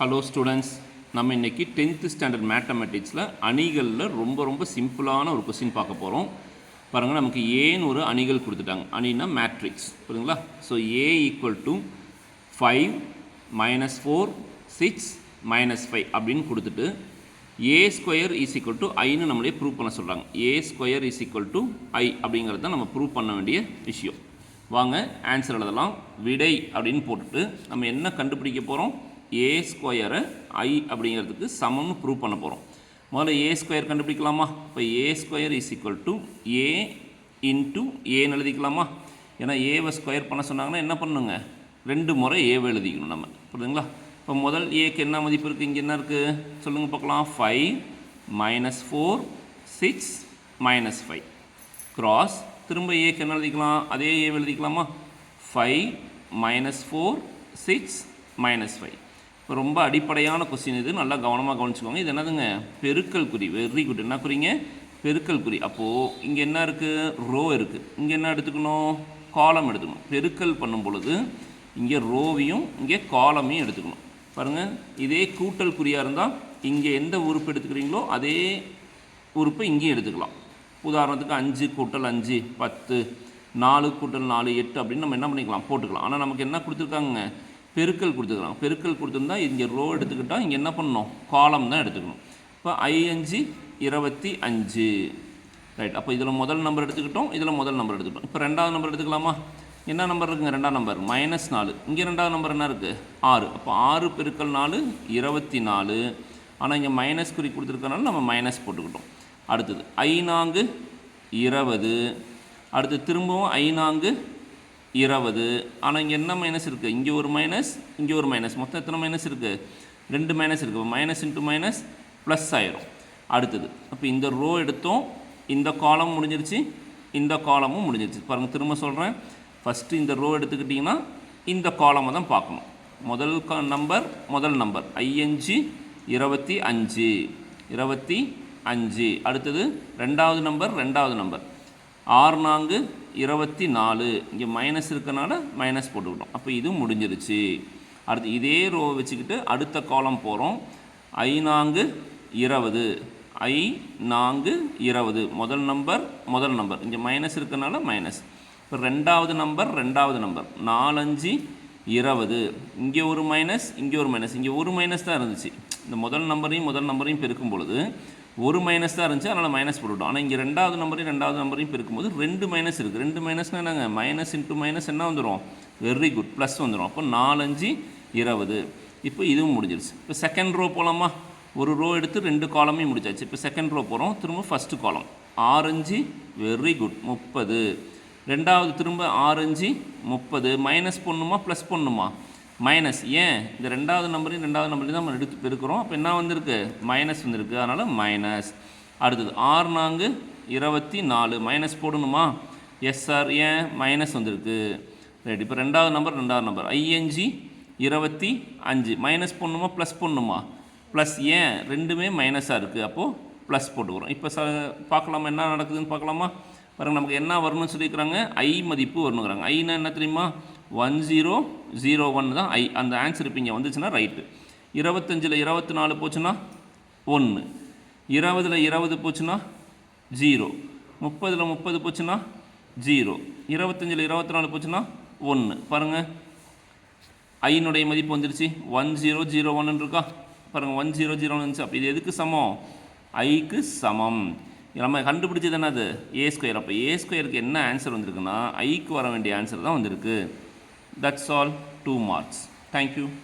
Hello students நம்ம இன்னைக்கு tenth standard மேத்தமெட்டிக்ஸில் அணிகளில் ரொம்ப ரொம்ப சிம்பிளான ஒரு கொஸ்டின் பார்க்க போகிறோம் பாருங்கள் நமக்கு ஏன்னு ஒரு அணிகள் கொடுத்துட்டாங்க? அணினா மேட்ரிக்ஸ் புரியுங்களா so A equal to five minus four six minus five அப்படின்னு கொடுத்துட்டு A square is equal to ஐன்னு நம்மளே ப்ரூவ் பண்ண சொல்கிறாங்க A square is equal to I அப்படிங்கிறது தான் நம்ம ப்ரூவ் பண்ண வேண்டிய விஷயம். வாங்க ஆன்சர் எழுதலாம். விடை அப்படின்னு போட்டுட்டு நம்ம என்ன கண்டுபிடிக்க போகிறோம் ஏ ஸ்கொயரை ஐ அப்படிங்கிறதுக்கு சமம்னு ப்ரூவ் பண்ண போகிறோம் முதல்ல ஏ ஸ்கொயர் கண்டுபிடிக்கலாமா? இப்போ A square is equal to A into ஏன்னு எழுதிக்கலாமா? ஏன்னா ஏவை ஸ்கொயர் பண்ண சொன்னாங்கன்னா என்ன பண்ணுங்க? ரெண்டு முறை ஏவை எழுதிக்கணும் நம்ம. புரியுதுங்களா? இப்போ முதல் ஏக்கு என்ன மதிப்பு இருக்குது இங்கே என்ன இருக்குது சொல்லுங்கள் பார்க்கலாம். Five minus four six minus five cross திரும்ப ஏக்கு என்ன எழுதிக்கலாம்? அதே A எழுதிக்கலாமா? Five minus four six minus five ரொம்ப அடிப்படையான கொஸ்டின் இது. நல்லா கவனமாக கவனிச்சுக்கோங்க. இது என்னதுங்க? பெருக்கல் குறி. வெரி குட் என்ன குறிங்க? பெருக்கல் குறி. அப்போது இங்கே என்ன இருக்குது ரோ இருக்குது இங்கே என்ன எடுத்துக்கணும்? காலம் எடுத்துக்கணும். பெருக்கல் பண்ணும் பொழுது இங்கே ரோவையும் இங்கே காலமையும் எடுத்துக்கணும். பாருங்கள் இதே கூட்டல் குறியாக இருந்தால் இங்கே எந்த உறுப்பு எடுத்துக்கிறீங்களோ அதே உறுப்பை இங்கேயும் எடுத்துக்கலாம். உதாரணத்துக்கு அஞ்சு கூட்டல் அஞ்சு பத்து. நாலு கூட்டல் நாலு எட்டு அப்படின்னு நம்ம என்ன பண்ணிக்கலாம்? போட்டுக்கலாம். ஆனால் நமக்கு என்ன கொடுத்துருக்காங்க பெருக்கல் கொடுத்துக்கலாம். பெருக்கல் கொடுத்துருந்தா இங்கே ரோ எடுத்துக்கிட்டால் இங்கே என்ன பண்ணணும்? காலம் தான் எடுத்துக்கணும். இப்போ ஐ அஞ்சு இருபத்தி அஞ்சு. ரைட் அப்போ இதில் முதல் நம்பர் எடுத்துக்கிட்டோம். இதில் முதல் நம்பர் எடுத்துக்கிட்டோம். இப்போ ரெண்டாவது நம்பர் எடுத்துக்கலாமா? என்ன நம்பர் இருக்குங்க? ரெண்டாம் நம்பர் மைனஸ் நாலு. இங்கே ரெண்டாவது நம்பர் என்ன இருக்குது ஆறு. அப்போ ஆறு பெருக்கல் நாலு இருபத்தி நாலு. ஆனால் இங்கே மைனஸ் குறி கொடுத்துருக்கனால நம்ம மைனஸ் போட்டுக்கிட்டோம். அடுத்தது ஐநான்கு இருபது. அடுத்து திரும்பவும் ஐநான்கு இருபது. ஆனால் இங்கே என்ன மைனஸ் இருக்குது இங்கே ஒரு மைனஸ் இங்கே ஒரு மைனஸ் மொத்தம் எத்தனை மைனஸ் இருக்குது ரெண்டு மைனஸ் இருக்குது மைனஸ் இன்ட்டு மைனஸ் ப்ளஸ் ஆயிரும். அடுத்தது அப்போ இந்த ரோ எடுத்தோம். இந்த காலம் முடிஞ்சிருச்சு. இந்த காலமும் முடிஞ்சிருச்சு. பாருங்கள் திரும்ப சொல்கிறேன் ஃபஸ்ட்டு இந்த ரோ எடுத்துக்கிட்டிங்கன்னா இந்த காலமை தான் பார்க்கணும். முதல் க நம்பர் முதல் நம்பர் ஐயஞ்சு இருபத்தி அஞ்சு. இருபத்தி அஞ்சு. அடுத்தது ரெண்டாவது நம்பர் ரெண்டாவது நம்பர் ஆறு நான்கு இருபத்தி நாலு. இங்கே மைனஸ் இருக்கனால மைனஸ் போட்டுக்கிட்டோம். அப்போ இது முடிஞ்சிருச்சு. அடுத்து இதே ரோ வச்சுக்கிட்டு அடுத்த காலம் போகிறோம் ஐ நான்கு இருபது. ஐ நான்கு இருபது. முதல் நம்பர் முதல் நம்பர் இங்கே மைனஸ் இருக்கனால மைனஸ் இப்போ ரெண்டாவது நம்பர் ரெண்டாவது நம்பர் நாலஞ்சு இருபது. இங்கே ஒரு மைனஸ் இங்கே ஒரு மைனஸ் இங்கே ஒரு மைனஸ் தான் இருந்துச்சு. இந்த முதல் நம்பரையும் முதல் நம்பரையும் பெருக்கும் பொழுது ஒரு மைனஸ் தான் இருந்துச்சு அதனால் மைனஸ் போட்டுவிட்டோம் ஆனால் இங்கே ரெண்டாவது நம்பரையும் ரெண்டாவது நம்பரையும் பெருக்கும்போது ரெண்டு மைனஸ் இருக்குது ரெண்டு மைனஸ்னால் என்னங்க? மைனஸ் இன்ட்டு மைனஸ் என்ன வந்துடும் வெரி குட் ப்ளஸ் வந்துடும் அப்போ நாலஞ்சு இருபது. இப்போ இதுவும் முடிஞ்சிருச்சு. இப்போ செகண்ட் ரோ போகலாமா ஒரு ரோ எடுத்து ரெண்டு காலமே முடிச்சாச்சு. இப்போ செகண்ட் ரோ போகிறோம் திரும்ப ஃபஸ்ட்டு காலம் ஆரஞ்சு வெரி குட் முப்பது. ரெண்டாவது திரும்ப ஆரஞ்சு முப்பது. மைனஸ் பண்ணுமா ப்ளஸ் பண்ணுமா மைனஸ். ஏன்? இந்த ரெண்டாவது நம்பரையும் ரெண்டாவது நம்பரையும் தான் நம்ம எடுத்து பெருக்கிறோம். அப்போ என்ன வந்திருக்கு? மைனஸ் வந்திருக்கு. அதனால் மைனஸ். அடுத்தது ஆறு நான்கு இருபத்தி நாலு. மைனஸ் போடணுமா? எஸ் சார் ஏன்? மைனஸ் வந்திருக்கு. ரைட் இப்போ ரெண்டாவது நம்பர் ரெண்டாவது நம்பர். ஐஎன்ஜி இருபத்தி அஞ்சு. மைனஸ் போடணுமா? ப்ளஸ் போடணுமா? ப்ளஸ் ஏன்? ரெண்டுமே மைனஸாக இருக்குது அப்போது ப்ளஸ் போட்டுக்கிறோம். இப்போ ச பார்க்கலாமா? என்ன நடக்குதுன்னு பார்க்கலாமா? பாருங்கள் நமக்கு என்ன வரணும்னு சொல்லியிருக்கிறாங்க? ஐ மதிப்பு வரணுங்கிறாங்க. ஐனா என்ன தெரியுமா? ஒன் ஜீரோ ஜீரோ ஒன் தான் ஐ அந்த ஆன்சர் இப்போ இங்கே வந்துச்சுன்னா ரைட்டு இருபத்தஞ்சில் இருபத்தி நாலு போச்சுன்னா ஒன்று இருபதில் இருபது போச்சுன்னா ஜீரோ முப்பதில் முப்பது போச்சுன்னா ஜீரோ இருபத்தஞ்சில் இருபத்தி நாலு போச்சுன்னா ஒன்று பாருங்கள் ஐனுடைய மதிப்பு வந்துருச்சு. ஒன் ஜீரோ ஜீரோ ஒன்னு இருக்கா? பாருங்கள் ஒன் ஜீரோ ஜீரோ இருந்துச்சு அப்போ இது எதுக்கு சமம்? ஐக்கு சமம். நம்ம கண்டுபிடிச்சது என்னது? ஏ ஸ்கொயர் அப்போ ஏ ஸ்கொயருக்கு என்ன ஆன்சர் வந்திருக்குன்னா ஐக்கு வர வேண்டிய ஆன்சர் தான் வந்திருக்கு. That's all. 2 marks. Thank you.